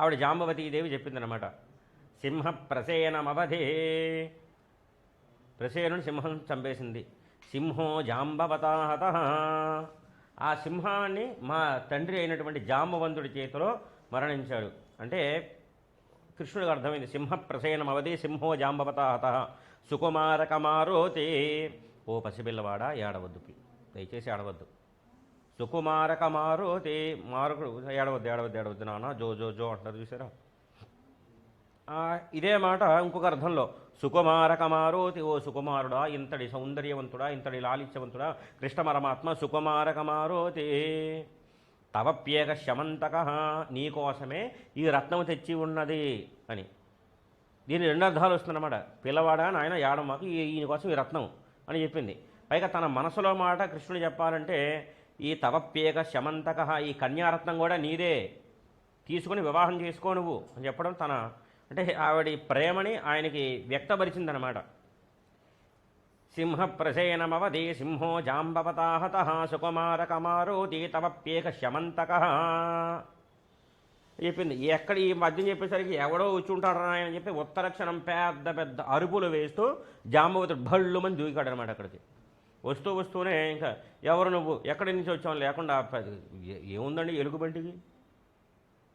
ఆవిడ జాంబవతీదేవి చెప్పిందనమాట సింహ ప్రసేనమవధే ప్రసేనుని సింహం చంపేసింది. సింహో జాంబవతాహత. ఆ సింహాన్ని మా తండ్రి అయినటువంటి జాంబవంతుడి చేతిలో మరణించాడు. అంటే కృష్ణుడికి అర్థమైంది. సింహ ప్రసేనం అవధి సింహో జాంబవతాహత. సుకుమారకమారోతే. ఓ పసిపిల్లవాడ ఏడవద్దు. దయచేసి దయచేసి సుకుమారక మారుతి మారకుడు. ఏడవద్దు ఏడవద్దు ఏడవద్దు నాన్న. జో జో జో అంటారు చూసారా? ఇదే మాట ఇంకొక అర్థంలో. సుకుమారక మారుతి ఓ సుకుమారుడా ఇంతటి సౌందర్యవంతుడా ఇంతటి లాలిత్యవంతుడా కృష్ణ పరమాత్మ సుకుమారకమారోతి. తవప్యేక శమంతక నీకోసమే ఈ రత్నం తెచ్చి ఉన్నది అని. దీని రెండు అర్థాలు వస్తుందన్నమాట పిల్లవాడా నాయన ఏడమ్మకు ఈయన కోసం ఈ రత్నం అని చెప్పింది. పైగా తన మనసులో మాట కృష్ణుడు చెప్పాలంటే ఈ తవప్యేక శమంతక ఈ కన్యారత్నం కూడా నీదే. తీసుకుని వివాహం చేసుకో నువ్వు అని చెప్పడం తన అంటే ఆవిడ ప్రేమని ఆయనకి వ్యక్తపరిచిందనమాట. సింహప్రసేనమవధి సింహో జాంబవతాహత సుకుమారకమారోతి తవప్యేక శమంతక. చెప్పింది ఎక్కడ ఈ మధ్యం చెప్పేసరికి ఎవడో వచ్చి ఉంటాడు ఆయన చెప్పి ఉత్తరక్షణం పెద్ద పెద్ద అరుపులు వేస్తూ జాంబవతుడు భళ్ళుమని మంది దూకాడు అనమాట అక్కడికి. వస్తూ వస్తూనే ఇంకా ఎవరు నువ్వు ఎక్కడి నుంచి వచ్చావు లేకుండా ఏముందండి ఎలుగుబంటికి?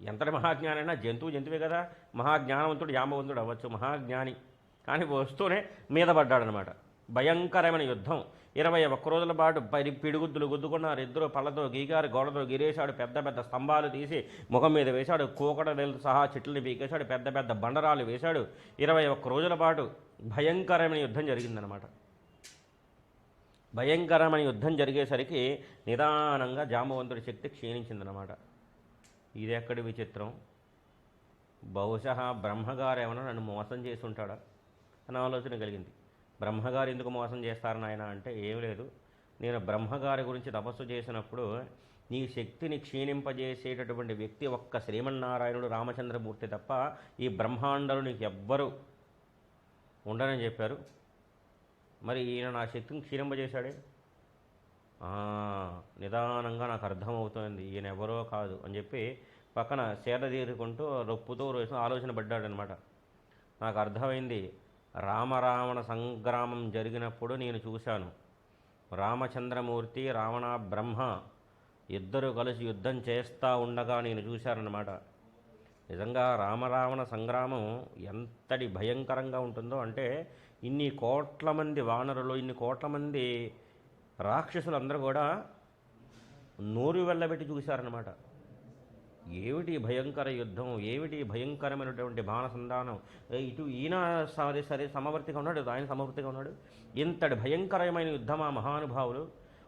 ఎంతటి మహాజ్ఞానైనా జంతువు జంతువే కదా. మహాజ్ఞానవంతుడు యామవంతుడు అవ్వచ్చు మహాజ్ఞాని. కానీ వస్తూనే మీద పడ్డాడనమాట. భయంకరమైన యుద్ధం. ఇరవై ఒక్క రోజుల పాటు పరి పిడుగుద్దులు గుద్దుకున్నారు. ఇద్దరు పళ్ళతో గీగారు గోడతో గిరేశాడు పెద్ద పెద్ద స్తంభాలు తీసి ముఖం మీద వేశాడు కూకడలతో సహా చెట్లను పీకేశాడు పెద్ద పెద్ద బండరాలు వేశాడు. ఇరవై ఒక్క రోజుల పాటు భయంకరమైన యుద్ధం జరిగిందనమాట. భయంకరమైన యుద్ధం జరిగేసరికి నిదానంగా జాంబవంతుడి శక్తి క్షీణించిందనమాట ఇది ఎక్కడి విచిత్రం? బహుశా బ్రహ్మగారు ఏమైనా నన్ను మోసం చేసి ఉంటాడా అని ఆలోచన కలిగింది. బ్రహ్మగారు ఎందుకు మోసం చేస్తారని ఆయన అంటే ఏం లేదు. నేను బ్రహ్మగారి గురించి తపస్సు చేసినప్పుడు నీ శక్తిని క్షీణింపజేసేటటువంటి వ్యక్తి ఒక్క శ్రీమన్నారాయణుడు రామచంద్రమూర్తి తప్ప ఈ బ్రహ్మాండలు నీకు ఎవ్వరూ ఉండరని చెప్పారు. మరి ఈయన నా శక్తిని క్షీణింపజేశాడే? నిదానంగా నాకు అర్థమవుతోంది. ఈయన ఎవరో కాదు అని చెప్పి పక్కన సేద తీరుకుంటూ రొప్పుతో రోజు ఆలోచన పడ్డాడనమాట నాకు అర్థమైంది. రామరావణ సంగ్రామం జరిగినప్పుడు నేను చూశాను. రామచంద్రమూర్తి రావణ బ్రహ్మ ఇద్దరు కలిసి యుద్ధం చేస్తూ ఉండగా నేను చూశానన్నమాట నిజంగా రామరావణ సంగ్రామం ఎంతటి భయంకరంగా ఉంటుందో అంటే ఇన్ని కోట్ల మంది వానరులు ఇన్ని కోట్ల మంది రాక్షసులందరూ కూడా నోరు వెళ్ళబెట్టి చూశారనమాట ఏమిటి భయంకర యుద్ధం? ఏమిటి భయంకరమైనటువంటి బాణసంధానం? ఇటు ఈయన సరే సరే సమవర్తిగా ఉన్నాడు ఆయన సమవర్తిగా ఉన్నాడు. ఇంతటి భయంకరమైన యుద్ధం ఆ మహానుభావులు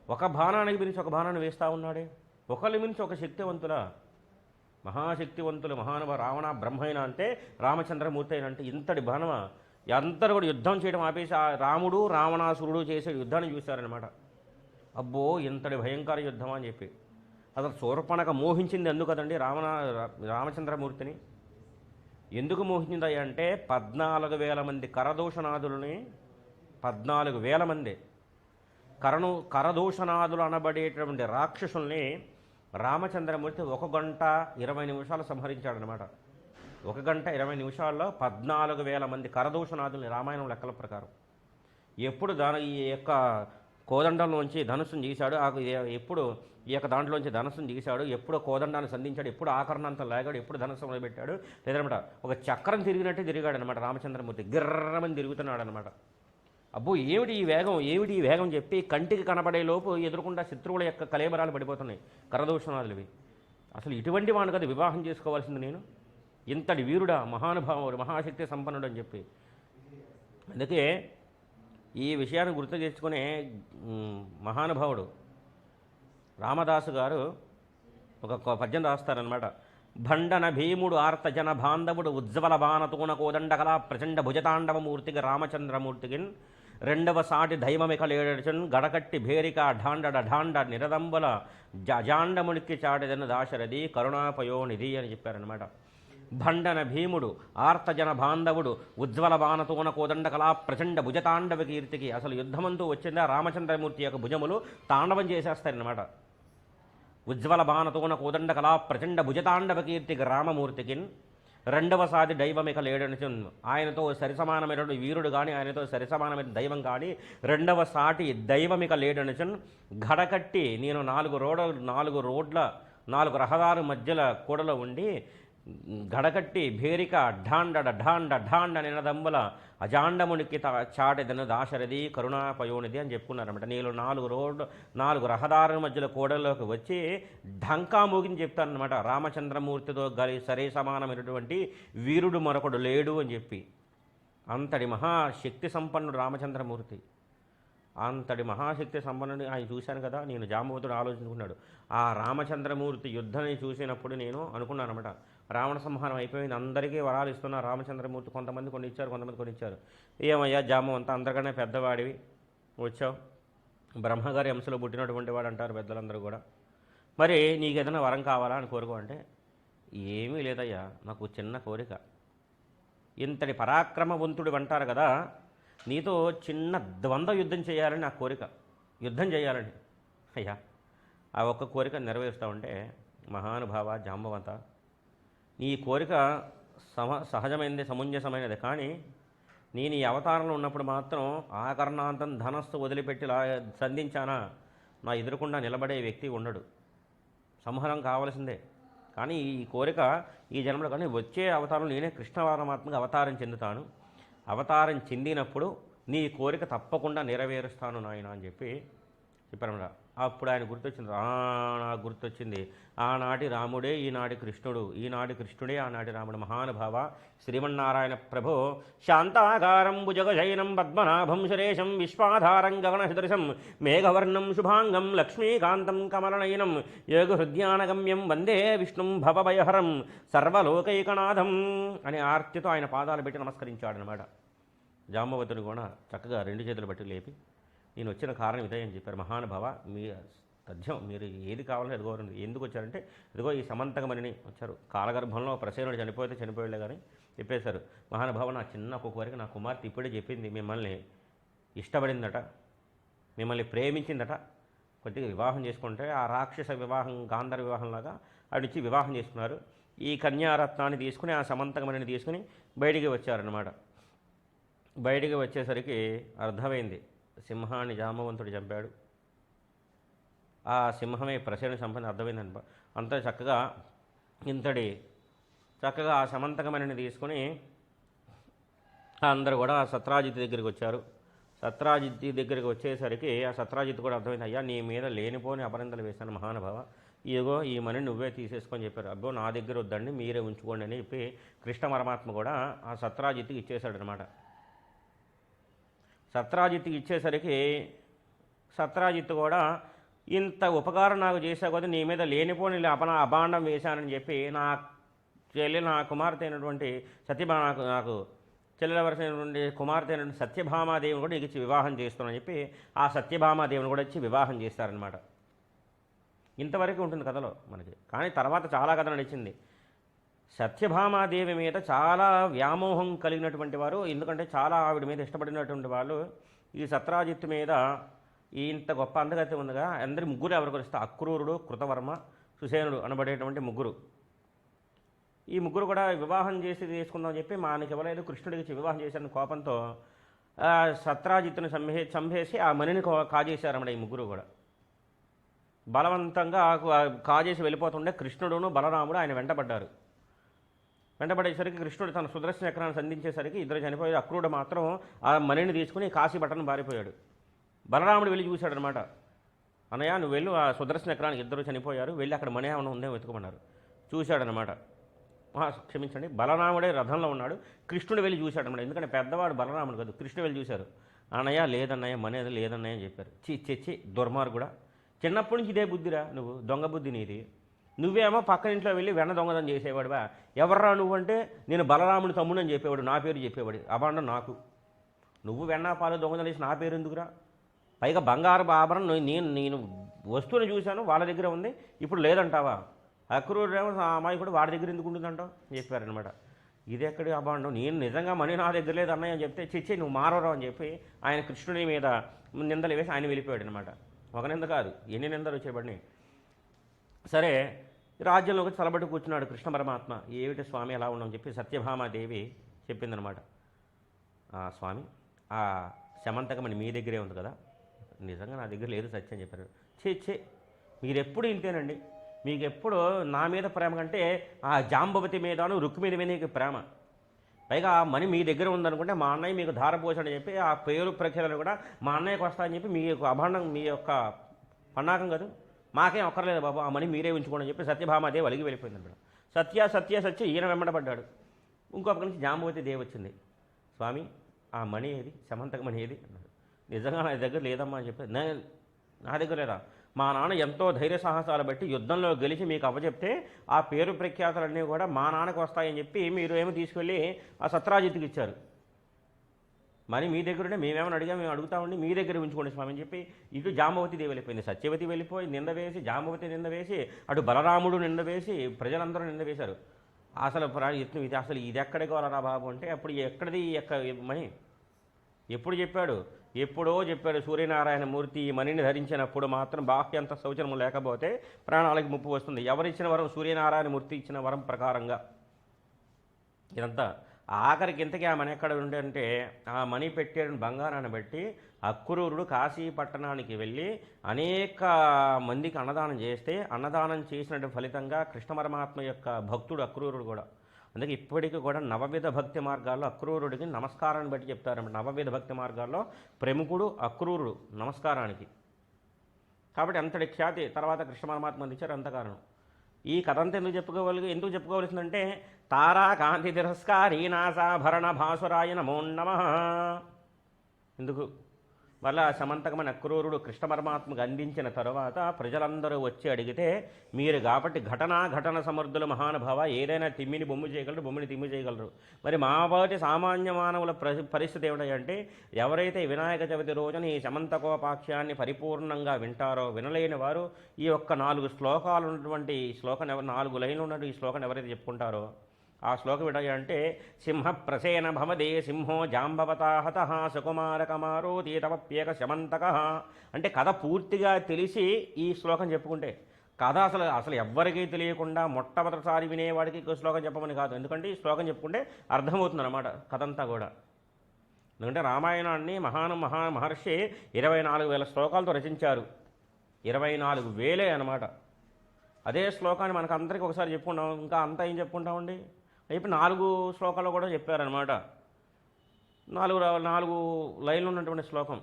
ఒక బాణానికి మించి ఒక బాణాన్ని వేస్తూ ఉన్నాడే. ఒకరి మించి ఒక శక్తివంతుల మహాశక్తివంతులు మహానుభావ రావణ బ్రహ్మైన అంటే రామచంద్రమూర్తి అయిన అంటే ఇంతటి బాణమ అందరూ కూడా యుద్ధం చేయడం ఆపేసి ఆ రాముడు రావణాసురుడు చేసే యుద్ధాన్ని చూశారనమాట అబ్బో ఇంతటి భయంకర యుద్ధం అని చెప్పి. అసలు శూర్పణక మోహించింది ఎందుకు కదండి రావణ రామచంద్రమూర్తిని? ఎందుకు మోహించింది అంటే పద్నాలుగు వేల మంది కరదోషనాథులని పద్నాలుగు వేల మంది కరణు కరదోషనాథులు అనబడేటటువంటి రాక్షసుల్ని రామచంద్రమూర్తి ఒక గంట ఇరవై నిమిషాలు సంహరించాడనమాట ఒక గంట ఇరవై నిమిషాల్లో పద్నాలుగు వేల మంది కరదూషణాదుల్ని రామాయణం లెక్కల ప్రకారం. ఎప్పుడు దాని ఈ యొక్క కోదండంలోంచి ధనుసును తీశాడు ఎప్పుడు ఈ యొక్క దాంట్లోంచి ధనుసును తీశాడు ఎప్పుడు కోదండాన్ని సంధించాడు ఎప్పుడు ఆకరణాంతం లాగాడు ఎప్పుడు ధనుసు మొదలుపెట్టాడు లేదనమాట. ఒక చక్రం తిరిగినట్టే తిరిగాడు అనమాట రామచంద్రమూర్తి. గిర్రమని తిరుగుతున్నాడు అనమాట అబ్బో ఏమిటి ఈ వేగం? ఏమిటి ఈ వేగం చెప్పి కంటికి కనబడే లోపు ఎదురుకుండా శత్రువుల యొక్క కలేబరాలు పడిపోతున్నాయి కరదూషణాదులవి అసలు ఇటువంటి వాడు కదా వివాహం చేసుకోవాల్సింది నేను. ఇంతటి వీరుడా మహానుభావుడు మహాశక్తి సంపన్నుడు అని చెప్పి. అందుకే ఈ విషయాన్ని గుర్తు తెచ్చుకునే మహానుభావుడు రామదాసు గారు ఒక పద్యం రాస్తారనమాట భండన భీముడు ఆర్త జన బాంధవుడు ఉజ్వల బాణతూన కోదండకల ప్రచండ భుజతాండవ మూర్తికి రెండవ సాటి దైవమిక లేడచన్ గడకట్టి భేరిక ఢాండడ ఢాండ నిరదంబుల జాండమునికి చాటిదన్న దాశరథి కరుణాపయోనిధి అని చెప్పారనమాట భండన భీముడు ఆర్తజన బాంధవుడు ఉజ్వల బాణతోన కోదండ కళా ప్రచండ భుజతాండవ కీర్తికి అసలు యుద్ధమంతు వచ్చిందా రామచంద్రమూర్తి యొక్క భుజములు తాండవం చేసేస్తారనమాట ఉజ్వల బాణతోన కోదండ కళా ప్రచండ భుజతాండవ కీర్తికి రామమూర్తికిన్ రెండవ సాది దైవం ఇక లేడని ఆయనతో సరిసమానమైనటువంటి వీరుడు కానీ ఆయనతో సరిసమానమైన దైవం కానీ రెండవ సాటి దైవం ఇక లేడనిచన్ గడకట్టి నేను నాలుగు రోడ్ల నాలుగు రోడ్ల నాలుగు రహదారు మధ్యల కూడలో ఉండి గడకట్టి భేరిక ఢాండ ఢాండ ఢాండ నినదంబుల అజాండమునికి తా చాటెదను దాశరథి కరుణాపయోనిది అని చెప్పుకున్నారన్నమాట. నేను నాలుగు రోడ్డు నాలుగు రహదారుల మధ్యలో కూడలోకి వచ్చి ఢంకా మోగిని చెప్తానమాట రామచంద్రమూర్తితో గలి సరే సమానమైనటువంటి వీరుడు మరొకడు లేడు అని చెప్పి. అంతటి మహాశక్తి సంపన్నుడు రామచంద్రమూర్తి. అంతటి మహాశక్తి సంపన్నుని ఆయన చూశాను కదా నేను జాంబవతుడు ఆలోచించుకున్నాడు. ఆ రామచంద్రమూర్తి యుద్ధాన్ని చూసినప్పుడు నేను అనుకున్నాను అనమాట రావణ సంహారం అయిపోయింది. అందరికీ వరాలు ఇస్తున్నారు. రామచంద్రమూర్తి కొంతమంది కొన్ని ఇచ్చారు కొంతమంది కొన్ని ఇచ్చారు ఏమయ్యా జాంబవంత అందరికన్నా పెద్దవాడివి. వచ్చావు. బ్రహ్మగారి అంశలో పుట్టినటువంటి వాడు అంటారు పెద్దలందరూ కూడా. మరి నీకు ఏదైనా వరం కావాలా అని కోరుకో అంటే ఏమీ లేదయ్యా నాకు చిన్న కోరిక. ఇంతటి పరాక్రమవంతుడు అంటారు కదా నీతో చిన్న ద్వంద్వ యుద్ధం చేయాలని నా కోరిక. యుద్ధం చేయాలని. అయ్యా ఆ ఒక్క కోరిక నెరవేరుస్తా ఉంటే మహానుభావ జాంబవంత నీ కోరిక సమ సహజమైనది సమంజసమైనది. కానీ నేను ఈ అవతారంలో ఉన్నప్పుడు మాత్రం ఆకర్ణాంతం ధనస్సు వదిలిపెట్టి లా సంధించానా? నా ఎదురుకుండా నిలబడే వ్యక్తి ఉండడు. సంహారం కావలసిందే. కానీ ఈ కోరిక ఈ జన్మలో కానీ వచ్చే అవతారం నేనే కృష్ణ పరమాత్మగా అవతారం చెందుతాను. అవతారం చెందినప్పుడు నీ కోరిక తప్పకుండా నెరవేరుస్తాను నాయన అని చెప్పి చెప్పారన్నమాట. అప్పుడు ఆయన గుర్తొచ్చింది ఆ నాకు గుర్తొచ్చింది. ఆనాటి రాముడే ఈనాటి కృష్ణుడు. ఈనాటి కృష్ణుడే ఆనాటి రాముడు మహానుభావ. శ్రీమన్నారాయణ ప్రభో శాంతాకారం భుజగజైనం పద్మనాభం సురేశం విశ్వాధారం గగనసదృశం మేఘవర్ణం శుభాంగం లక్ష్మీకాంతం కమలనయనం యోగహృద్యానగమ్యం వందే విష్ణుం భవభయహరం సర్వలోకైకనాథం అనే ఆర్తితో ఆయన పాదాలు పెట్టి నమస్కరించాడనమాట జాంబవతుడు కూడా చక్కగా రెండు చేతులు బట్టి లేపి నేను వచ్చిన కారణం ఇదే అని చెప్పారు. మహానుభావ మీ తథ్యం మీరు ఏది కావాలో ఎదుగో ఎందుకు వచ్చారంటే ఇదిగో ఈ సమంతకమణిని వచ్చారు. కాలగర్భంలో ప్రసేనుడు చనిపోతే చనిపోయలే కానీ చెప్పేశారు. మహానుభావ నా చిన్న ఒక కోరిక నా కుమార్తె ఇప్పుడే చెప్పింది మిమ్మల్ని ఇష్టపడిందట మిమ్మల్ని ప్రేమించిందట. కొద్దిగా వివాహం చేసుకుంటే ఆ రాక్షస వివాహం గాంధర్ వివాహంలాగా ఆడిచ్చి వివాహం చేసుకున్నారు. ఈ కన్యారత్నాన్ని తీసుకుని ఆ సమంతకమణిని తీసుకుని బయటికి వచ్చారనమాట బయటికి వచ్చేసరికి అర్థమైంది. సింహాన్ని జామవంతుడు చంపాడు. ఆ సింహమే ప్రసరణ సంపద అర్థమైందని అంత చక్కగా ఇంతటి చక్కగా ఆ సమంతకమణిని తీసుకుని అందరూ కూడా ఆ సత్రాజిత్ దగ్గరికి వచ్చారు. సత్రాజిత్ దగ్గరికి వచ్చేసరికి ఆ సత్రాజిత్ కూడా అర్థమైంది అయ్యా నీ మీద లేనిపోని అపరింతలు వేశాను మహానుభావ. ఇదిగో ఈ మని నువ్వే తీసేసుకొని చెప్పారు. అబ్బో నా దగ్గర వద్దండి మీరే ఉంచుకోండి అని చెప్పి కృష్ణ పరమాత్మ కూడా ఆ సత్రాజిత్కి ఇచ్చేశాడనమాట సత్రాజిత్కి ఇచ్చేసరికి సత్రాజిత్ కూడా ఇంత ఉపకారం నాకు చేసా కొద్దీ నీ మీద లేనిపోని అపన అభాండం వేశానని చెప్పి నా చెల్లి నా కుమార్తె అయినటువంటి సత్యభా నాకు నాకు చెల్లెల వరసైనటువంటి కుమార్తె అయినటువంటి సత్యభామాదేవిని కూడా నీకు ఇచ్చి వివాహం చేస్తున్నానని చెప్పి ఆ సత్యభామాదేవిని కూడా ఇచ్చి వివాహం చేస్తారనమాట ఇంతవరకు ఉంటుంది కథలో మనకి. కానీ తర్వాత చాలా కథ నడిచింది. సత్యభామాదేవి మీద చాలా వ్యామోహం కలిగినటువంటి వారు ఎందుకంటే చాలా ఆవిడ మీద ఇష్టపడినటువంటి వాళ్ళు. ఈ సత్రాజిత్తు మీద ఇంత గొప్ప అందగతి ఉందిగా. అందరి ముగ్గురు ఎవరు కొలిస్తే అక్రూరుడు కృతవర్మ సుసేనుడు అనబడేటువంటి ముగ్గురు. ఈ ముగ్గురు కూడా వివాహం చేసి తీసుకుందామని చెప్పి మానికి ఇవ్వలేదు. కృష్ణుడికి వివాహం చేశారని కోపంతో సత్రాజిత్తును సత్రాజిత్తుని చంపే చంపేసి ఆ మణిని కాజేశారన్నమాట ఈ ముగ్గురు కూడా. బలవంతంగా కాజేసి వెళ్ళిపోతుండే కృష్ణుడును బలరాముడు ఆయన వెంటబడ్డారు. వెంటబడేసరికి కృష్ణుడు తన సుదర్శన చక్రాన్ని సంధించేసరికి ఇద్దరు చనిపోయారు. అక్రూడు మాత్రం ఆ మణిని తీసుకుని కాశీ బట్టను పారిపోయాడు. బలరాముడు వెళ్ళి చూశాడనమాట అన్నయ్య నువ్వు వెళ్ళు ఆ సుదర్శన చక్రానికి ఇద్దరు చనిపోయారు. వెళ్ళి అక్కడ మణి ఏమైనా ఉందే వెతుకుమన్నారు. చూశాడనమాట క్షమించండి బలరాముడే రథంలో ఉన్నాడు. కృష్ణుడు వెళ్ళి చూశాడనమాట ఎందుకంటే పెద్దవాడు బలరాముడు కాదు. కృష్ణుడు వెళ్ళి చూశారు. అన్నయ్య లేదన్నయ్య మనీ లేదన్నయ్య అని చెప్పారు. చి చెచ్చి దుర్మార్గుడా. చిన్నప్పటి నుంచి ఇదే బుద్ధిరా నువ్వు? దొంగ బుద్ధి నీది. నువ్వేమో పక్కన ఇంట్లో వెళ్ళి వెన్న దొంగదం చేసేవాడువా? ఎవర్రా నువ్వంటే? నేను బలరాముని తమ్ముడు అని చెప్పేవాడు నా పేరు చెప్పేవాడు. అభాండం నాకు. నువ్వు వెన్న పాలు దొంగదం చేసి నా పేరు ఎందుకురా? పైగా బంగారు ఆభరణం నేను- నేను వస్తువుని చూశాను వాళ్ళ దగ్గర ఉంది. ఇప్పుడు లేదంటావా? అక్రూరేమో ఆ అమ్మాయి కూడా వాడి దగ్గర ఎందుకు ఉంటుందంటావు చెప్పారనమాట ఇది ఎక్కడి అభాండం? నేను నిజంగా మనీ నా దగ్గర లేదు అన్నయ్య అని చెప్తే చిచ్చి నువ్వు మారవరావు అని చెప్పి ఆయన కృష్ణుని మీద నిందలు వేసి ఆయన వెళ్ళిపోయాడు అనమాట ఒక నింద కాదు ఎన్ని నిందలు వచ్చేవాడిని? సరే రాజ్యంలోకి చలబడి కూర్చున్నాడు కృష్ణ పరమాత్మ. ఏమిటి స్వామి ఎలా ఉన్నామని చెప్పి సత్యభామాదేవి చెప్పిందనమాట స్వామి ఆ శమంతకమని మీ దగ్గరే ఉంది కదా? నిజంగా నా దగ్గర లేదు సత్యం చెప్పారు. చే చే మీరెప్పుడు ఇంతేనండి? మీకు ఎప్పుడు నా మీద ప్రేమ కంటే ఆ జాంబవతి మీదను రుక్కు మీద మీద ప్రేమ. పైగా ఆ మనీ మీ దగ్గర ఉందనుకుంటే మా అన్నయ్య మీకు ధారపోసాడని చెప్పి ఆ పేరు ప్రఖ్యాలను కూడా మా అన్నయ్యకి వస్తాయని చెప్పి మీ యొక్క అభాండం మీ యొక్క పన్నాకం కదా. మాకేం ఒక్కర్లేదు బాబు ఆ మనీ మీరే ఉంచుకోండి అని చెప్పి అదే అలిగి వెళ్ళిపోయింది అన్నమాట సత్య సత్య సత్య ఈయన వెంబడపడ్డాడు ఇంకొక నుంచి జాంబవతి దేవి వచ్చింది. స్వామి ఆ మణి ఏది? సమంతక మణి ఏది? అన్నాడు. నిజంగా నా దగ్గర లేదమ్మా అని చెప్పి నా దగ్గర లేదా మా నాన్న ఎంతో ధైర్య సాహసాలు బట్టి యుద్ధంలో గెలిచి మీకు అవ్వజెప్తే ఆ పేరు ప్రఖ్యాతులన్నీ కూడా మా నాన్నకు వస్తాయని చెప్పి మీరు ఏమి తీసుకెళ్ళి ఆ సత్రాజిత్కి ఇచ్చారు. మరి మీ దగ్గర ఉంటే మేమేమైనా అడిగా మేము అడుగుతామండి మీ దగ్గర ఉంచుకోండి స్వామి అని చెప్పి ఇటు జాంబవతి దేవి వెళ్ళిపోయింది. సత్యవతి వెళ్ళిపోయి నింద వేసి జాంబవతి నింద వేసి అటు బలరాముడు నింద వేసి ప్రజలందరూ నింద వేశారు. అసలు ప్రా- ఇతను ఇది అసలు ఇది ఎక్కడికి వాళ్ళరా బాబు అంటే అప్పుడు ఎక్కడిది ఎక్క మణి? ఎప్పుడు చెప్పాడు? ఎప్పుడో చెప్పాడు సూర్యనారాయణ మూర్తి ఈ మణిని ధరించినప్పుడు మాత్రం బాహ్యంత శౌచనము లేకపోతే ప్రాణాలకు ముప్పు వస్తుంది. ఎవరిచ్చిన వరం సూర్యనారాయణ మూర్తి ఇచ్చిన వరం ప్రకారంగా? ఇదంతా ఆఖరికి ఇంతకీ ఆ మని ఎక్కడ ఉండే ఆ మణి పెట్టేడు బంగారాన్ని బట్టి అక్రూరుడు కాశీ పట్టణానికి వెళ్ళి అనేక మందికి అన్నదానం చేస్తే అన్నదానం చేసినటువంటి ఫలితంగా కృష్ణ పరమాత్మ యొక్క భక్తుడు అక్రూరుడు కూడా. అందుకే ఇప్పటికీ కూడా నవవిధ భక్తి మార్గాల్లో అక్రూరుడికి నమస్కారాన్ని బట్టి చెప్తారు నవవిధ భక్తి మార్గాల్లో ప్రముఖుడు అక్రూరుడు నమస్కారానికి. కాబట్టి అంతటి ఖ్యాతి తర్వాత కృష్ణ పరమాత్మ అందించారు అంతకారణం. ఈ కథ అంతా ఎందుకు చెప్పుకోవాలి ఎందుకు చెప్పుకోవాల్సిందంటే తారా కాంతి భాసురాయ నమో నమ. ఎందుకు? మళ్ళా సమంతకమైన అక్రూరుడు కృష్ణ పరమాత్మకు అందించిన తరువాత ప్రజలందరూ వచ్చి అడిగితే మీరు కాబట్టి ఘటనా ఘటన సమర్థుల మహానుభావ ఏదైనా తిమ్మిని బొమ్ము చేయగలరు బొమ్మిని తిమ్మి చేయగలరు. మరి మావాటి సామాన్య మానవుల పరిస్థితి ఏమిటంటే ఎవరైతే వినాయక చవితి రోజున ఈ సమంతకోపాఖ్యాన్ని పరిపూర్ణంగా వింటారో వినలేని వారు ఈ యొక్క నాలుగు శ్లోకాలు ఉన్నటువంటి శ్లోకం ఎవరు నాలుగు లైన్లు ఉన్నట్టు ఈ శ్లోకం ఎవరైతే చెప్పుకుంటారో ఆ శ్లోకం ఏంటంటే అంటే సింహ ప్రసేన భవదే సింహో జాంబవతా హత సుకుమారకమారోతి తవప్యేక శమంతక అంటే కథ పూర్తిగా తెలిసి ఈ శ్లోకం చెప్పుకుంటే. కథ అసలు అసలు ఎవ్వరికీ తెలియకుండా మొట్టమొదటిసారి వినేవాడికి శ్లోకం చెప్పమని కాదు. ఎందుకంటే ఈ శ్లోకం చెప్పుకుంటే అర్థమవుతుంది అనమాట కథ అంతా కూడా. ఎందుకంటే రామాయణాన్ని మహాను మహా మహర్షి ఇరవై నాలుగు వేల శ్లోకాలతో రచించారు. ఇరవై నాలుగు వేలే అనమాట అదే శ్లోకాన్ని మనకు అందరికీ ఒకసారి చెప్పుకుంటాం. ఇంకా అంతా ఏం చెప్పుకుంటామండి? ఇప్పుడు నాలుగు శ్లోకాలు కూడా చెప్పారనమాట నాలుగు నాలుగు లైన్లు ఉన్నటువంటి శ్లోకం.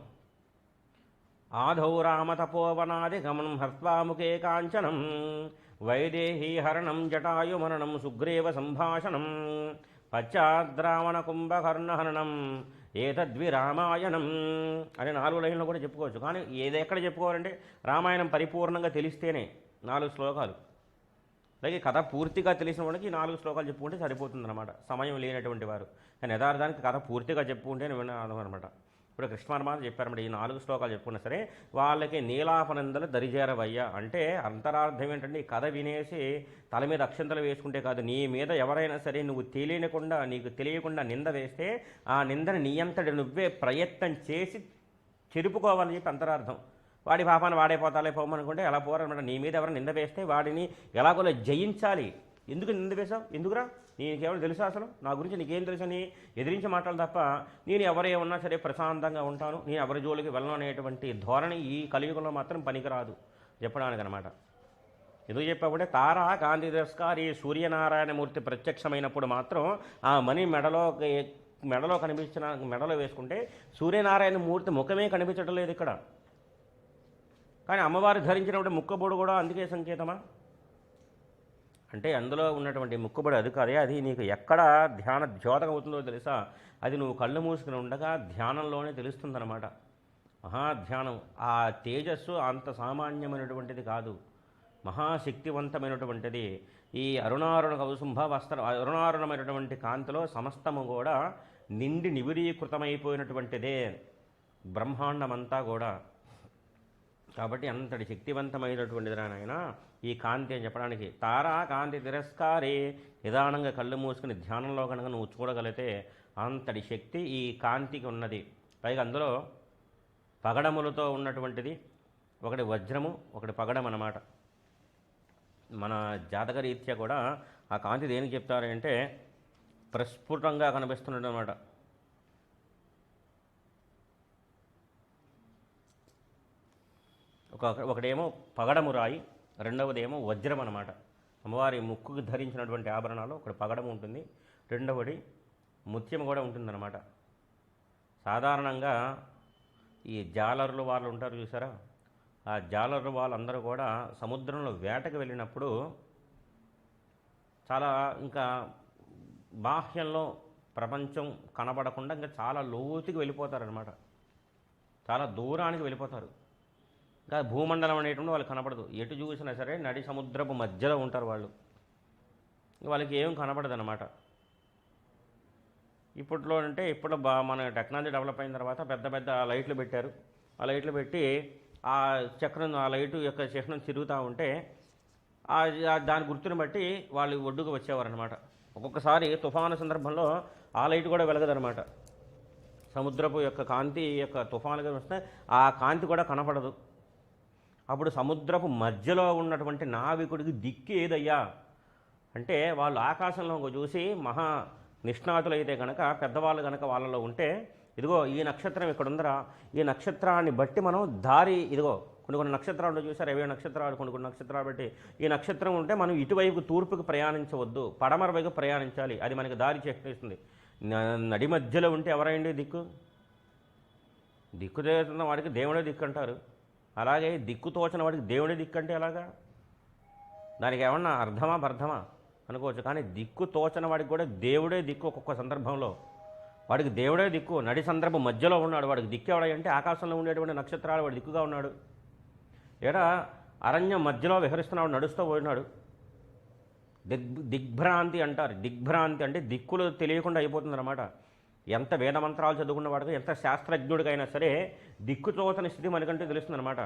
ఆధౌ రామతపోవనాది గమనం హర్త్వాముఖే కాంచనం వైదేహీ హరణం జటాయుమరణం సుగ్రీవ సంభాషణం పశ్చాద్రావణ కుంభకర్ణహరణం ఏతద్వి రామాయణం అనే నాలుగు లైన్లు కూడా చెప్పుకోవచ్చు. కానీ ఏది ఎక్కడ చెప్పుకోవాలంటే రామాయణం పరిపూర్ణంగా తెలిస్తేనే నాలుగు శ్లోకాలు. అలాగే కథ పూర్తిగా తెలిసిన వాడికి ఈ నాలుగు శ్లోకాలు చెప్పుకుంటే సరిపోతుందన్నమాట. సమయం లేనటువంటి వారు. కానీ యథార్థానికి కథ పూర్తిగా చెప్పుకుంటే విన్నాను అనమాట ఇప్పుడు కృష్ణమాత చెప్పారన్నమాట ఈ నాలుగు శ్లోకాలు చెప్పుకున్నా సరే వాళ్ళకి నీలాపనందలు దరిజేరవయ్యా అంటే అంతరార్థం ఏంటంటే ఈ కథ వినేసి తల మీద అక్షంతలు వేసుకుంటే కాదు నీ మీద ఎవరైనా సరే నువ్వు తెలియకుండా నీకు తెలియకుండా నింద వేస్తే ఆ నిందని నీ అంతటి నువ్వే ప్రయత్నం చేసి చెరుపుకోవాలని చెప్పి అంతరార్థం. వాడి పాపాన్ని వాడే పోతాలే పోమనుకుంటే ఎలా పోరనమాట. నీ మీద ఎవరైనా నింద వేస్తే వాడిని ఎలాగోలా జయించాలి. ఎందుకు నింద వేశావు? ఎందుకురా? నీకేమైనా తెలుసా అసలు? నా గురించి నీకేం తెలుసు? అని ఎదిరించి మాటలు తప్ప నేను ఎవరే ఉన్నా సరే ప్రశాంతంగా ఉంటాను. నేను ఎవరి జోలికి వెళ్ళను అనేటువంటి ధోరణి ఈ కలియుగంలో మాత్రం పనికిరాదు. చెప్పడానికి అనమాట ఎందుకు చెప్పామంటే తారా గాంధీ దస్కారి సూర్యనారాయణమూర్తి ప్రత్యక్షమైనప్పుడు మాత్రం ఆ మణి మెడలో మెడలో కనిపించిన మెడలో వేసుకుంటే సూర్యనారాయణ మూర్తి ముఖమే కనిపించడం లేదు ఇక్కడ. కానీ అమ్మవారు ధరించినప్పుడు ముక్కబొడు కూడా అందుకే సంకేతమా? అంటే అందులో ఉన్నటువంటి ముక్కుబడి అది కాదే అది నీకు ఎక్కడ ధ్యాన ద్యోతకం అవుతుందో తెలుసా? అది నువ్వు కళ్ళు మూసుకుని ఉండగా ధ్యానంలోనే తెలుస్తుందన్నమాట. మహాధ్యానం. ఆ తేజస్సు అంత సామాన్యమైనటువంటిది కాదు. మహాశక్తివంతమైనటువంటిది. ఈ అరుణారుణ కౌసుంభ వస్త్ర అరుణారుణమైనటువంటి కాంతిలో సమస్తము కూడా నిండి నివిడీకృతమైపోయినటువంటిదే బ్రహ్మాండమంతా కూడా. కాబట్టి అంతటి శక్తివంతమైనటువంటిది నాయన. ఈ కాంతి అని చెప్పడానికి తారా కాంతి తిరస్కారే. నిదానంగా కళ్ళు మూసుకుని ధ్యానంలో కనుక నువ్వు చూడగలిగితే అంతటి శక్తి ఈ కాంతికి ఉన్నది. పైగా అందులో పగడములతో ఉన్నటువంటిది ఒకటి వజ్రము ఒకటి పగడం అన్నమాట. మన జాతక రీత్యా కూడా ఆ కాంతి దేనికి చెప్తారంటే ప్రస్ఫుటంగా కనిపిస్తున్నాడు ఒక ఒకటేమో పగడము రాయి రెండవదేమో వజ్రం అనమాట అమ్మవారి ముక్కుకు ధరించినటువంటి ఆభరణాలు ఒకటి పగడం ఉంటుంది రెండవది ముత్యం కూడా ఉంటుందన్నమాట. సాధారణంగా ఈ జాలర్లు వాళ్ళు ఉంటారు చూసారా? ఆ జాలర్లు వాళ్ళందరూ కూడా సముద్రంలో వేటకు వెళ్ళినప్పుడు చాలా ఇంకా బాహ్యంలో ప్రపంచం కనబడకుండా ఇంకా చాలా లోతుకి వెళ్ళిపోతారనమాట చాలా దూరానికి వెళ్ళిపోతారు. కానీ భూమండలం అనేటువంటి వాళ్ళు కనపడదు. ఎటు చూసినా సరే నడి సముద్రపు మధ్యలో ఉంటారు వాళ్ళు. వాళ్ళకి ఏం కనపడదు అనమాట ఇప్పట్లో అంటే ఇప్పుడు బా మన టెక్నాలజీ డెవలప్ అయిన తర్వాత పెద్ద పెద్ద లైట్లు పెట్టారు. ఆ లైట్లు పెట్టి ఆ చక్రం ఆ లైటు యొక్క చిహ్నం తిరుగుతూ ఉంటే ఆ దాని గుర్తుని బట్టి వాళ్ళు ఒడ్డుకు వచ్చేవారు అనమాట ఒక్కొక్కసారి తుఫాను సందర్భంలో ఆ లైట్ కూడా వెలగదనమాట సముద్రపు యొక్క కాంతి యొక్క తుఫానుగా వస్తే ఆ కాంతి కూడా కనపడదు. అప్పుడు సముద్రపు మధ్యలో ఉన్నటువంటి నావికుడికి దిక్కు ఏదయ్యా? అంటే వాళ్ళు ఆకాశంలో చూసి మహా నిష్ణాతులైతే కనుక పెద్దవాళ్ళు కనుక వాళ్ళలో ఉంటే ఇదిగో ఈ నక్షత్రం ఇక్కడ ఉందరా ఈ నక్షత్రాన్ని బట్టి మనం దారి ఇదిగో కొన్ని కొన్ని నక్షత్రాలు చూసారు ఏవే నక్షత్రాలు కొన్ని కొన్ని నక్షత్రాలు బట్టి. ఈ నక్షత్రం ఉంటే మనం ఇటువైపు తూర్పుకు ప్రయాణించవద్దు పడమర వైపు ప్రయాణించాలి అది మనకి దారి చేస్తుంది నడి మధ్యలో ఉంటే ఎవరైంది దిక్కు? దిక్కు చేస్తున్న వాడికి దేవుడే దిక్కు అంటారు. అలాగే దిక్కు తోచిన వాడికి దేవుడే దిక్కు అంటే ఎలాగా? దానికి ఏమన్నా అర్థమా బర్థమా అనుకోవచ్చు. కానీ దిక్కు తోచని వాడికి కూడా దేవుడే దిక్కు ఒక్కొక్క సందర్భంలో. వాడికి దేవుడే దిక్కు. నడి సందర్భం మధ్యలో ఉన్నాడు. వాడికి దిక్కు ఎవడంటే ఆకాశంలో ఉండేటువంటి నక్షత్రాలు వాడు దిక్కుగా ఉన్నాడు. ఏడా? అరణ్యం మధ్యలో విహరిస్తున్నాడు. నడుస్తూ పోయినాడు. దిగ్ దిగ్భ్రాంతి అంటారు. దిగ్భ్రాంతి అంటే దిక్కులు తెలియకుండా అయిపోతుందన్నమాట. ఎంత వేద మంత్రాలు చదువుకున్న వాడికి ఎంత శాస్త్రజ్ఞుడికైనా సరే దిక్కు తోచని స్థితి మనకంటే తెలుస్తుందన్నమాట.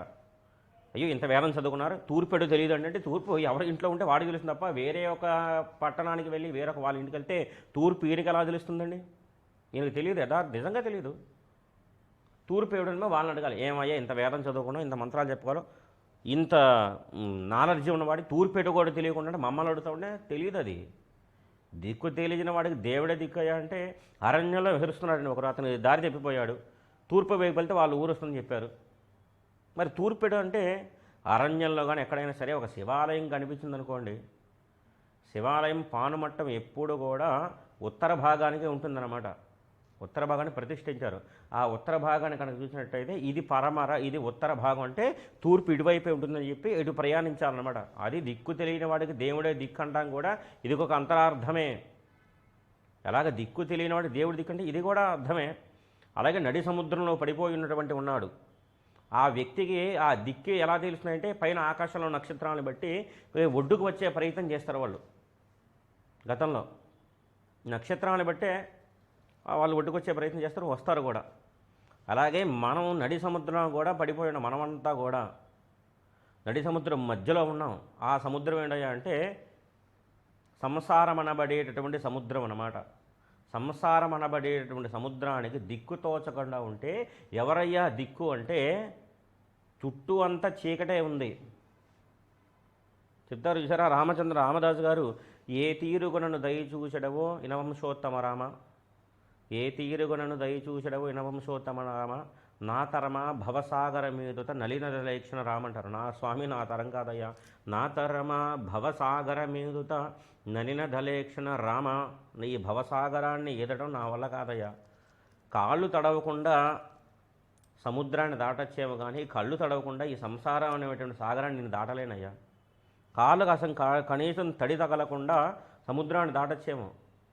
అయ్యో ఇంత వేదం చదువుకున్నారు తూర్పెడు తెలియదు అంటే తూర్పు ఎవరి ఇంట్లో ఉంటే వాడికి తెలుస్తుంది తప్ప వేరే ఒక పట్టణానికి వెళ్ళి వేరొక వాళ్ళ ఇంటికి వెళ్తే తూర్పు ఈయనకి ఎలా తెలుస్తుందండి? ఈయనకు తెలియదు యథా నిజంగా తెలియదు. తూర్పు ఏడనో వాళ్ళని అడగాలి ఏమయ్యా ఇంత వేదం చదువుకున్నాం ఇంత మంత్రాలు చెప్పుకోవాలి? ఇంత నాలెడ్జ్ ఉన్నవాడి తూర్పు కూడా తెలియకుండా మమ్మల్ని అడుగుతా ఉంటే తెలియదు అది. దిక్కు తెలియని వాడికి దేవుడే దిక్కయ్యా అంటే అరణ్యంలో విహరిస్తున్నాడు ఒకరు అతను దారి తప్పిపోయాడు. తూర్పు వైపు వెళ్తే వాళ్ళు ఊరుస్తుందని చెప్పారు. మరి తూర్పుడు అంటే అరణ్యంలో కానీ ఎక్కడైనా సరే ఒక శివాలయం కనిపించింది అనుకోండి. శివాలయం పానుమట్టం ఎప్పుడు కూడా ఉత్తర భాగానికే ఉంటుందన్నమాట. ఉత్తర భాగాన్ని ప్రతిష్ఠించారు. ఆ ఉత్తర భాగాన్ని కనుక చూసినట్టయితే ఇది పరమర ఇది ఉత్తర భాగం అంటే తూర్పు ఇటువైపే ఉంటుందని చెప్పి ఇటు ప్రయాణించాలన్నమాట. అది దిక్కు తెలియని వాడికి దేవుడే దిక్కు అంటాం కూడా ఇది ఒక అంతరార్థమే. ఎలాగ దిక్కు తెలియని వాడి దేవుడి దిక్కు అంటే ఇది కూడా అర్థమే. అలాగే నడి సముద్రంలో పడిపోయి ఉన్నటువంటి ఉన్నాడు. ఆ వ్యక్తికి ఆ దిక్కు ఎలా తెలుస్తున్నాయంటే పైన ఆకాశంలో నక్షత్రాలను బట్టి ఒడ్డుకు వచ్చే ప్రయత్నం చేస్తారు వాళ్ళు. గతంలో నక్షత్రాలను బట్టే వాళ్ళు ఒడ్డుకొచ్చే ప్రయత్నం చేస్తారు వస్తారు కూడా. అలాగే మనం నడి సముద్రం కూడా పడిపోయిన మనమంతా కూడా నడి సముద్రం మధ్యలో ఉన్నాం. ఆ సముద్రం ఏంటయ్యా అంటే సంసారం అనబడేటటువంటి సముద్రం అన్నమాట. సంసారం అనబడేటటువంటి సముద్రానికి దిక్కు తోచకుండా ఉంటే ఎవరయ్యా దిక్కు అంటే చుట్టూ అంతా చీకటే ఉంది. చెప్తారు చూసారా రామచంద్ర రామదాసు గారు ఏ తీరుగునను దయ చూచడవో ఇనవంశోత్తమ రామ. ఏ తీరుగునను దయ ఇనవంశోత్తమ రామ నా తరమా భవసాగర మీదుత నలినధలేక్షణ రామంటారు. నా స్వామి నా తరం కాదయ్యా. నా తరమా భవసాగర మీదుత నలిన ధలేక్షణ రామ. ఈ భవసాగరాన్ని ఈదడం నా వల్ల కాదయ్యా. కాళ్ళు తడవకుండా సముద్రాన్ని దాటచ్చేమో కానీ కళ్ళు తడవకుండా ఈ సంసారం అనేటువంటి సాగరాన్ని నేను దాటలేనయ్యా. కాళ్ళకు అసలు కా- కనీసం తడి తగలకుండా సముద్రాన్ని దాటచ్చేము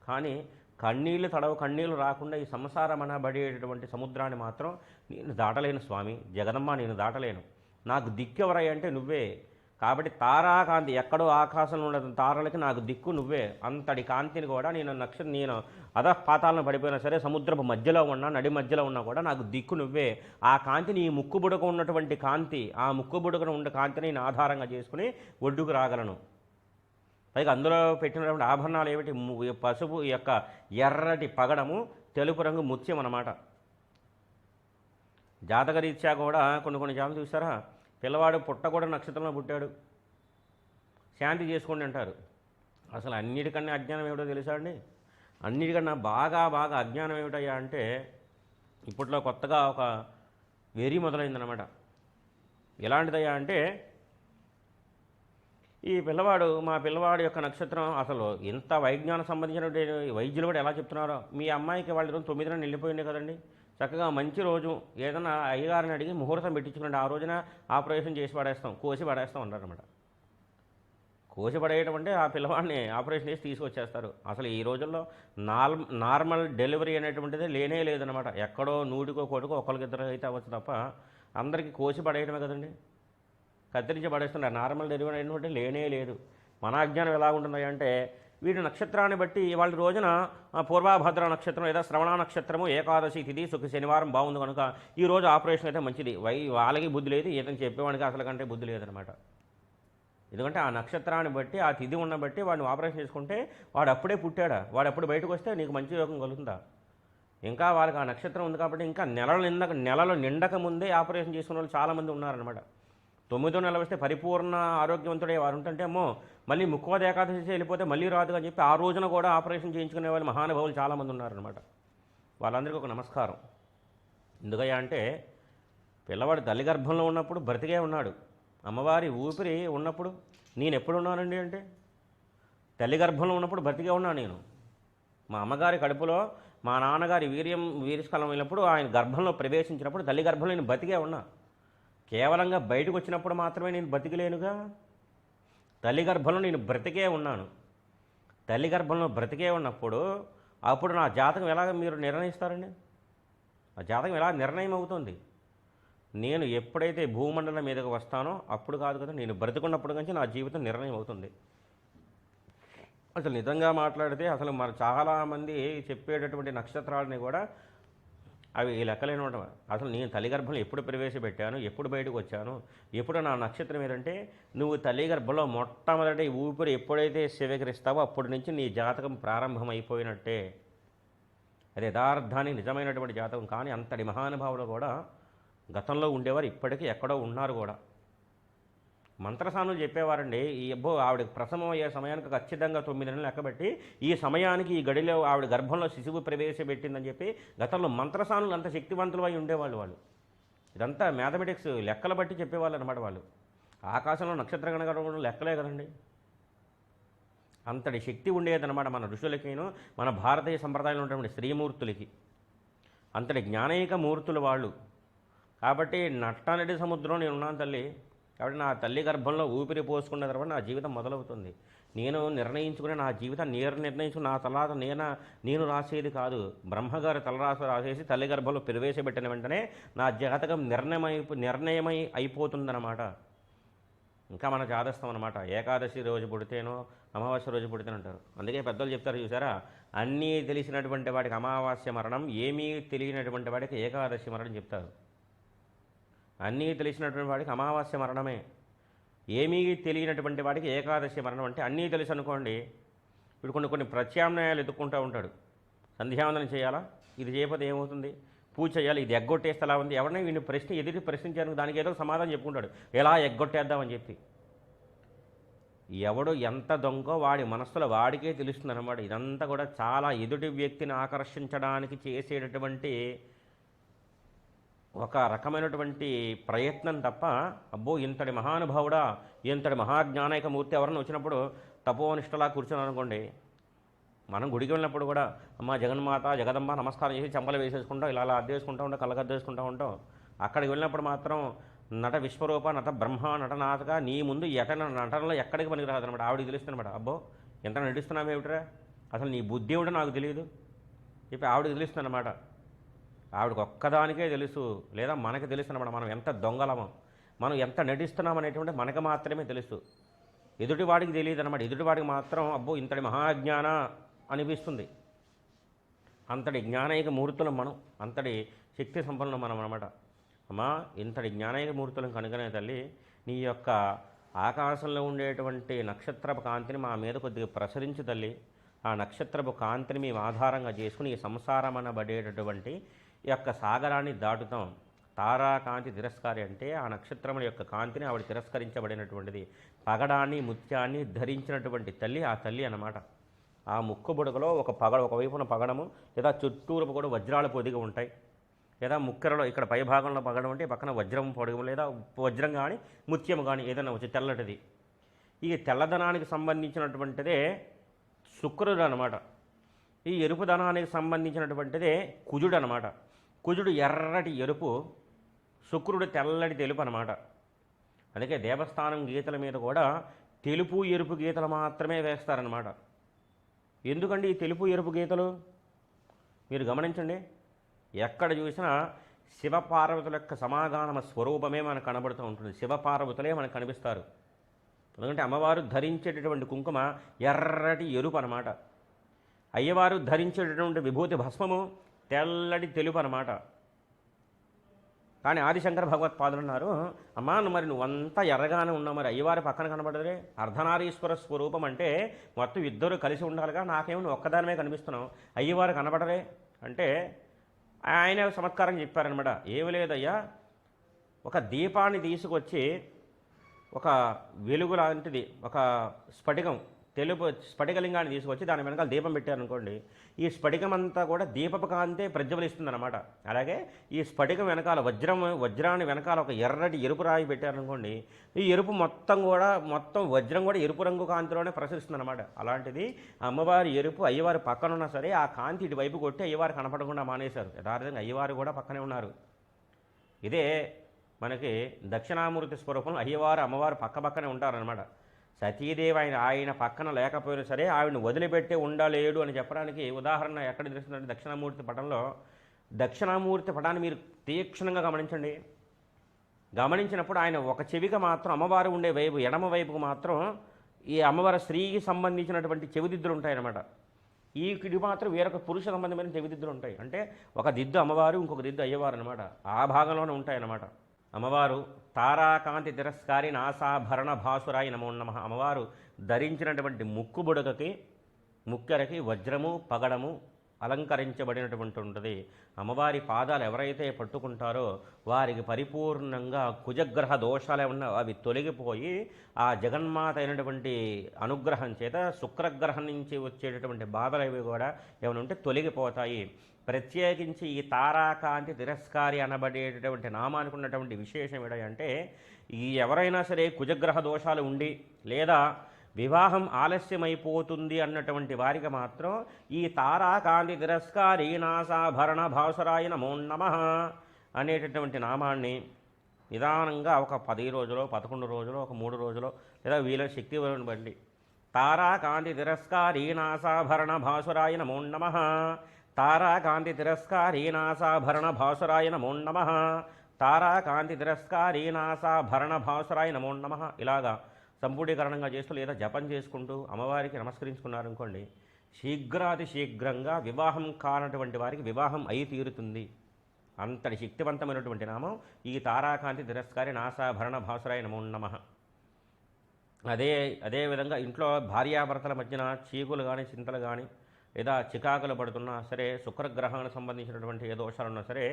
కానీ కన్నీళ్ళు తడవ కన్నీళ్ళు రాకుండా ఈ సంసారం అనబడేటటువంటి సముద్రాన్ని మాత్రం నేను దాటలేను స్వామి. జగదమ్మ నేను దాటలేను. నాకు దిక్కెవరై అంటే నువ్వే. కాబట్టి తారాకాంతి ఎక్కడో ఆకాశంలో ఉన్న తారలకి నాకు దిక్కు నువ్వే. అంతటి కాంతిని కూడా నేను నక్ష నేను అధ పాతాలను పడిపోయినా సరే సముద్రపు మధ్యలో ఉన్నా నడి మధ్యలో ఉన్నా కూడా నాకు దిక్కు నువ్వే. ఆ కాంతిని ఈ ముక్కు బుడక ఉన్నటువంటి కాంతి ఆ ముక్కు బుడకన ఉన్న కాంతిని నేను ఆధారంగా చేసుకుని ఒడ్డుకు రాగలను. పైగా అందులో పెట్టినటువంటి ఆభరణాలు ఏమిటి? పసుపు యొక్క ఎర్రటి పగడము తెలుపు రంగు ముత్యం అన్నమాట. జాతకరీత్యా కూడా కొన్ని కొన్ని జాములు చూసారా? పిల్లవాడు పుట్ట కూడా నక్షత్రంలో పుట్టాడు. శాంతి చేసుకోండి అంటారు. అసలు అన్నిటికన్నా అజ్ఞానం ఏమిటో తెలుసా అండి? అన్నిటికన్నా బాగా బాగా అజ్ఞానం ఏమిటయ్యా అంటే ఇప్పట్లో కొత్తగా ఒక వెరీ మొదలైందనమాట ఎలాంటిదయ్యా అంటే ఈ పిల్లవాడు మా పిల్లవాడు యొక్క నక్షత్రం అసలు ఇంత వైజ్ఞానం సంబంధించిన వైద్యులు కూడా ఎలా చెప్తున్నారో? మీ అమ్మాయికి వాళ్ళ రోజు తొమ్మిదిన వెళ్ళిపోయింది కదండి. చక్కగా మంచి రోజు. ఏదైనా అయ్యగారిని అడిగి ముహూర్తం పెట్టించుకోండి ఆ రోజున ఆపరేషన్ చేసి పడేస్తాం కోసి పడేస్తాం అన్నారన్నమాట కోసి పడేయటం అంటే ఆ పిల్లవాడిని ఆపరేషన్ చేసి తీసుకొచ్చేస్తారు. అసలు ఈ రోజుల్లో నార్ నార్మల్ డెలివరీ అనేటువంటిది లేనే లేదనమాట ఎక్కడో నూటికో కోటికో ఒకరికిద్దరు అయితే అవ్వచ్చు తప్ప అందరికీ కోసి పడేయటమే కదండి. కత్తిరించి పడేస్తున్నారు నార్మల్ డెలివరీ అయినటువంటి లేనే లేదు. మన అజ్ఞానం ఎలా ఉంటుంది అంటే వీటి నక్షత్రాన్ని బట్టి వాళ్ళ రోజున పూర్వాభద్ర నక్షత్రం లేదా శ్రవణ నక్షత్రము ఏకాదశి తిథి సుఖ శనివారం బాగుంది కనుక ఈ రోజు ఆపరేషన్ అయితే మంచిది. వై వాళ్ళకి బుద్ధి లేదు ఈతని చెప్పేవాడికి అసలు కంటే బుద్ధి లేదనమాట. ఎందుకంటే ఆ నక్షత్రాన్ని బట్టి ఆ తిథి ఉన్న బట్టి వాడిని ఆపరేషన్ చేసుకుంటే వాడు అప్పుడే పుట్టాడా? వాడు అప్పుడు బయటకు వస్తే నీకు మంచి యోగం కలుగుతుందా? ఇంకా వాళ్ళకి ఆ నక్షత్రం ఉంది కాబట్టి ఇంకా నెలలు నిండక నెలలు నిండక ముందే ఆపరేషన్ చేసుకున్న వాళ్ళు చాలామంది ఉన్నారనమాట. తొమ్మిదో నెల వస్తే పరిపూర్ణ ఆరోగ్యవంతుడే వారు ఉంటుంటే అమ్మో మళ్ళీ ముక్కోద ఏకాదశి వెళ్ళిపోతే మళ్ళీ రాదు అని చెప్పి ఆ రోజున కూడా ఆపరేషన్ చేయించుకునే వాళ్ళు మహానుభావులు చాలామంది ఉన్నారనమాట వాళ్ళందరికీ ఒక నమస్కారం. ఎందుకయ్యా అంటే పిల్లవాడు తల్లి గర్భంలో ఉన్నప్పుడు బ్రతికే ఉన్నాడు. అమ్మవారి ఊపిరి ఉన్నప్పుడు నేను ఎప్పుడు ఉన్నానండి అంటే? తల్లి గర్భంలో ఉన్నప్పుడు బ్రతికే ఉన్నాను నేను. మా అమ్మగారి కడుపులో మా నాన్నగారి వీర్యం వీర్యస్కలం వెళ్ళినప్పుడు ఆయన గర్భంలో ప్రవేశించినప్పుడు తల్లి గర్భంలో నేను బతికే ఉన్నా. కేవలంగా బయటకు వచ్చినప్పుడు మాత్రమే నేను బతికలేనుగా తల్లి గర్భంలో నేను బ్రతికే ఉన్నాను. తల్లి గర్భంలో బ్రతికే ఉన్నప్పుడు అప్పుడు నా జాతకం ఎలాగ మీరు నిర్ణయిస్తారండి? ఆ జాతకం ఎలా నిర్ణయం అవుతుంది నేను ఎప్పుడైతే భూమండలం మీదకి వస్తానో అప్పుడు కాదు కదా నేను బ్రతికున్నప్పుడు నుంచి నా జీవితం నిర్ణయం అవుతుంది అసలు నిజంగా మాట్లాడితే అసలు మన చాలామంది చెప్పేటటువంటి నక్షత్రాలని కూడా అవి ఈ లెక్కలేని ఉండవు అసలు నేను తల్లి గర్భంలో ఎప్పుడు ప్రవేశపెట్టాను? ఎప్పుడు బయటకు వచ్చాను? ఎప్పుడు నా నక్షత్రం ఏంటంటే నువ్వు తల్లి గర్భంలో మొట్టమొదటి ఊపిరి ఎప్పుడైతే స్వీకరిస్తావో అప్పటి నుంచి నీ జాతకం ప్రారంభమైపోయినట్టే. అది యథార్థానికి నిజమైనటువంటి జాతకం. కానీ అంతటి మహానుభావులు కూడా గతంలో ఉండేవారు ఇప్పటికీ ఎక్కడో ఉన్నారు కూడా. మంత్రసానులు చెప్పేవారండి. ఈ అబ్బో ఆవిడ ప్రసవం అయ్యే సమయానికి ఖచ్చితంగా తొమ్మిది నెలలు లెక్కబెట్టి ఈ సమయానికి ఈ గడిలో ఆవిడ గర్భంలో శిశువు ప్రవేశపెట్టిందని చెప్పి గతంలో మంత్రసానులు అంత శక్తివంతులు అయి ఉండేవాళ్ళు వాళ్ళు. ఇదంతా మ్యాథమెటిక్స్ లెక్కలు బట్టి చెప్పేవాళ్ళు అనమాట వాళ్ళు. ఆకాశంలో నక్షత్ర గణగడం లెక్కలే కదండి. అంతటి శక్తి ఉండేదన్నమాట మన ఋషులకిను మన భారతీయ సంప్రదాయంలో ఉన్నటువంటి శ్రీమూర్తులకి అంతటి జ్ఞానైక మూర్తులు వాళ్ళు. కాబట్టి నట్టానడి సముద్రం నేనున్నాను తల్లి. కాబట్టి నా తల్లి గర్భంలో ఊపిరి పోసుకున్న తర్వాత నా జీవితం మొదలవుతుంది. నేను నిర్ణయించుకునే నా జీవితం నేను నిర్ణయించుకుని నా తలాత నేను నేను రాసేది కాదు. బ్రహ్మగారి తలరాసు రాసేసి తల్లి గర్భంలో ప్రవేశపెట్టిన వెంటనే నా జాతకం నిర్ణయమై నిర్ణయమై అయిపోతుందన్నమాట. ఇంకా మన జాతస్థం అనమాట ఏకాదశి రోజు పుడితేనో అమావాస్య రోజు పుడితేనో అంటారు. అందుకే పెద్దలు చెప్తారు చూసారా? అన్నీ తెలిసినటువంటి వాడికి అమావాస్య మరణం ఏమీ తెలియనటువంటి వాడికి ఏకాదశి మరణం చెప్తారు. అన్నీ తెలిసినటువంటి వాడికి అమావాస్య మరణమే. ఏమీ తెలియనటువంటి వాడికి ఏకాదశి మరణం అంటే అన్నీ తెలుసు అనుకోండి. ఇప్పుడు కొన్ని కొన్ని ప్రత్యామ్నాయాలు ఎదుర్కొంటూ ఉంటాడు. సంధ్యావందనం చేయాలా? ఇది చేయకపోతే ఏమవుతుంది? పూజ చేయాలి ఇది ఎగ్గొట్టేస్తే ఎలా ఉంది? ఎవరైనా వీడిని ప్రశ్న ఎదురు ప్రశ్నించాను దానికి ఏదో సమాధానం చెప్పుకుంటాడు. ఎలా ఎగ్గొట్టేద్దామని చెప్పి. ఎవడు ఎంత దొంగో వాడి మనస్సులో వాడికే తెలుస్తుంది అనమాట ఇదంతా కూడా చాలా ఎదుటి వ్యక్తిని ఆకర్షించడానికి చేసేటటువంటి ఒక రకమైనటువంటి ప్రయత్నం తప్ప అబ్బో ఇంతటి మహానుభావుడా ఇంతటి మహాజ్ఞానైక మూర్తి ఎవరైనా వచ్చినప్పుడు తపోనిష్టలా కూర్చున్నాను అనుకోండి మనం గుడికి వెళ్ళినప్పుడు కూడా అమ్మ జగన్మాత జగదంబ నమస్కారం చేసి చెంపలు వేసేసుకుంటాం ఇలా అలా అద్దేసుకుంటూ ఉంటాం కళ్ళకద్దేసుకుంటూ ఉంటాం. అక్కడికి వెళ్ళినప్పుడు మాత్రం నట విశ్వరూప నట బ్రహ్మ నటనాథక నీ ముందు ఎటన నటనలో ఎక్కడికి పనికి రాదనమాట ఆవిడకి తెలుస్తుందన్నమాట అబ్బో ఎంత నటిస్తున్నావు ఏమిట్రా అసలు నీ బుద్ధి ఏమిటో నాకు తెలియదు. చెప్పి ఆవిడకి తెలుస్తుందన్నమాట ఆవిడకి ఒక్కదానికే తెలుసు లేదా మనకి తెలుసు అనమాట మనం ఎంత దొంగలమో మనం ఎంత నటిస్తున్నాం అనేటువంటి మనకు మాత్రమే తెలుసు. ఎదుటివాడికి తెలియదు అనమాట ఎదుటివాడికి మాత్రం అబ్బో ఇంతటి మహాజ్ఞాన అనిపిస్తుంది. అంతటి జ్ఞానైక మూర్తులం మనం అంతటి శక్తి సంపన్నం మనం అనమాట అమ్మా ఇంతటి జ్ఞానైక మూర్తులం కనుకనే తల్లి నీ యొక్క ఆకాశంలో ఉండేటువంటి నక్షత్రపు కాంతిని మా మీద కొద్దిగా ప్రసరించు తల్లి. ఆ నక్షత్రపు కాంతిని మేము ఆధారంగా చేసుకుని ఈ సంసారం అనబడేటటువంటి యొక్క సాగరాన్ని దాటుతాం. తారాకాంతి తిరస్కారి అంటే ఆ నక్షత్రముల యొక్క కాంతిని ఆవిడ తిరస్కరించబడినటువంటిది. పగడాన్ని ముత్యాన్ని ధరించినటువంటి తల్లి ఆ తల్లి అన్నమాట. ఆ ముక్కు బుడగలో ఒక పగడ ఒకవైపున పగడము లేదా చుట్టూరు కూడా వజ్రాల పొదిగి ఉంటాయి. లేదా ముక్కెరలో ఇక్కడ పై భాగంలో పగడం అంటే పక్కన వజ్రం పొడగం లేదా వజ్రం కానీ ముత్యం కానీ ఏదైనా వచ్చి తెల్లటిది. ఈ తెల్లదనానికి సంబంధించినటువంటిదే శుక్రుడు అనమాట ఈ ఎరుపు ధనానికి సంబంధించినటువంటిదే కుజుడు అనమాట కుజుడు ఎర్రటి ఎరుపు శుక్రుడు తెల్లటి తెలుపు అనమాట అందుకే దేవస్థానం గీతల మీద కూడా తెలుపు ఎరుపు గీతలు మాత్రమే వేస్తారనమాట ఎందుకండి ఈ తెలుపు ఎరుపు గీతలు? మీరు గమనించండి. ఎక్కడ చూసినా శివపార్వతుల యొక్క సమాగానమ స్వరూపమే మనకు కనబడుతూ ఉంటుంది. శివపార్వతులే మనకు కనిపిస్తారు. ఎందుకంటే అమ్మవారు ధరించేటటువంటి కుంకుమ ఎర్రటి ఎరుపు అనమాట అయ్యవారు ధరించేటటువంటి విభూతి భస్మము తెల్లటి తెలుపు అనమాట కానీ ఆదిశంకర భగవత్పాదులు అన్నారు అమ్మా మరి నువ్వంతా ఎర్రగానే ఉన్నావు మరి అయ్యవారి పక్కన కనబడదే అర్ధనారీశ్వర స్వరూపం అంటే మొత్తం ఇద్దరు కలిసి ఉండాలిగా నాకేమో నువ్వు ఒక్కదానిమే కనిపిస్తున్నావు. అయ్యవారు కనబడరే. అంటే ఆయన చమత్కారం చెప్పారనమాట ఏమి లేదయ్యా ఒక దీపాన్ని తీసుకొచ్చి ఒక వెలుగు లాంటిది ఒక స్ఫటికం తెలుపు స్ఫటికలింగాన్ని తీసుకొచ్చి దాని వెనకాల దీపం పెట్టారనుకోండి ఈ స్ఫటికం అంతా కూడా దీపపు కాంతే ప్రజ్వలిస్తుందన్నమాట. అలాగే ఈ స్ఫటికం వెనకాల వజ్రం వజ్రాన్ని వెనకాల ఒక ఎర్రటి ఎరుపు రాయి పెట్టారనుకోండి ఈ ఎరుపు మొత్తం కూడా మొత్తం వజ్రం కూడా ఎరుపు రంగు కాంతిలోనే ప్రసరిస్తుందన్నమాట. అలాంటిది అమ్మవారి ఎరుపు అయ్యవారి పక్కన ఉన్నా సరే ఆ కాంతి ఇటువైపు కొట్టి అయ్యవారు కనపడకుండా మానేశారు. యథార్థంగా అయ్యవారు కూడా పక్కనే ఉన్నారు. ఇదే మనకి దక్షిణామూర్తి స్వరూపం అయ్యవారు అమ్మవారు పక్క పక్కనే ఉంటారనమాట సతీదేవి ఆయన ఆయన పక్కన లేకపోయినా సరే ఆవిడని వదిలిపెట్టి ఉండలేడు అని చెప్పడానికి ఉదాహరణ ఎక్కడ తెలుస్తుందంటే దక్షిణామూర్తి పటంలో. దక్షిణామూర్తి పటాన్ని మీరు తీక్షణంగా గమనించండి. గమనించినప్పుడు ఆయన ఒక చెవికి మాత్రం అమ్మవారు ఉండే వైపు ఎడమ వైపుకు మాత్రం ఈ అమ్మవారి స్త్రీకి సంబంధించినటువంటి చెవిదిద్దులు ఉంటాయన్నమాట. ఈ కిడి మాత్రం వేరొక పురుష సంబంధమైన చెవిదిద్దులు ఉంటాయి. అంటే ఒక దిద్దు అమ్మవారు ఇంకొక దిద్దు అయ్యవారు అనమాట ఆ భాగంలోనే ఉంటాయన్నమాట. అమ్మవారు తారాకాంతి తిరస్కారి నాసాభరణ భాసురాయి నమో నమ. అమ్మవారు ధరించినటువంటి ముక్కు బుడగకి ముక్కెరకి వజ్రము పగడము అలంకరించబడినటువంటి ఉంటుంది అమ్మవారి పాదాలు ఎవరైతే పట్టుకుంటారో వారికి పరిపూర్ణంగా కుజగ్రహ దోషాలు ఏమన్నా అవి తొలగిపోయి ఆ జగన్మాత అయినటువంటి అనుగ్రహం చేత శుక్రగ్రహం నుంచి వచ్చేటటువంటి బాధలు అవి కూడా ఏమైనా ఉంటే తొలగిపోతాయి. ప్రత్యేకించి ఈ తారాకాంతి తిరస్కారి అనబడేటటువంటి నామానికి ఉన్నటువంటి విశేషం ఏంటంటే ఈ ఎవరైనా సరే కుజగ్రహ దోషాలు ఉండి లేదా వివాహం ఆలస్యమైపోతుంది అన్నటువంటి వారికి మాత్రం ఈ తారాకాంతి తిరస్కారి నాసాభరణ భాసురాయ నమో నమ అనేటటువంటి నామాన్ని నిదానంగా ఒక పది రోజులో పదకొండు రోజులు ఒక మూడు రోజులో లేదా వీళ్ళ శక్తి బట్టి తారాకాంతి తిరస్కారి నాసాభరణ భాసురాయ నమో నమ. తారాకాంతి తిరస్కారీ నాసాభరణ భాసురాయ నమో నమ. తారాకాంతి తిరస్కారీ నాసాభరణ భాసురాయ నమో నమ. ఇలాగా సంపూర్ణీకరణంగా చేస్తూ లేదా జపం చేసుకుంటూ అమ్మవారికి నమస్కరించుకున్నారనుకోండి శీఘ్రాతి శీఘ్రంగా వివాహం కానటువంటి వారికి వివాహం అయి తీరుతుంది. అంతటి శక్తివంతమైనటువంటి నామం ఈ తారాకాంతి తిరస్కారి నాసాభరణ భాసురాయ నమో నమ. అదే అదేవిధంగా ఇంట్లో భార్యాభర్తల మధ్యన చీకులు కానీ చింతలు కానీ లేదా చికాకులు పడుతున్నా సరే శుక్రగ్రహానికి సంబంధించినటువంటి ఏ దోషాలున్నా సరే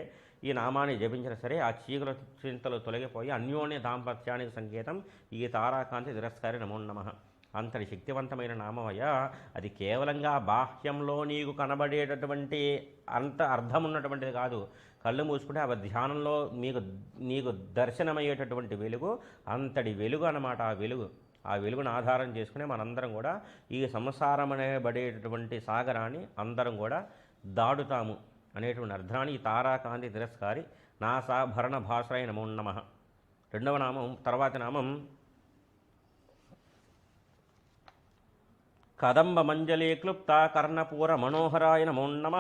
ఈ నామాన్ని జపించినా సరే ఆ చీకుల చింతలు తొలగిపోయి అన్యోన్య దాంపత్యానికి సంకేతం ఈ తారాకాంతి తిరస్కారి నమో నమ. అంతటి శక్తివంతమైన నామవయ అది కేవలంగా బాహ్యంలో నీకు కనబడేటటువంటి అంత అర్థం ఉన్నటువంటిది కాదు. కళ్ళు మూసుకుంటే ఆ ధ్యానంలో మీకు నీకు దర్శనమయ్యేటటువంటి వెలుగు అంతటి వెలుగు అన్నమాట ఆ వెలుగు. ఆ వెలుగును ఆధారం చేసుకుని మనందరం కూడా ఈ సంసారం అనేబడేటటువంటి సాగరాన్ని అందరం కూడా దాడుతాము అనేటువంటి అర్థాన్ని ఈ తారాకాంతి తిరస్కారి నాసాభరణ భాషరాయ నమో నమ. రెండవ నామం తర్వాతి నామం కదంబ మంజలీ క్లుప్త కర్ణపూర మనోహరాయ నమో నమ.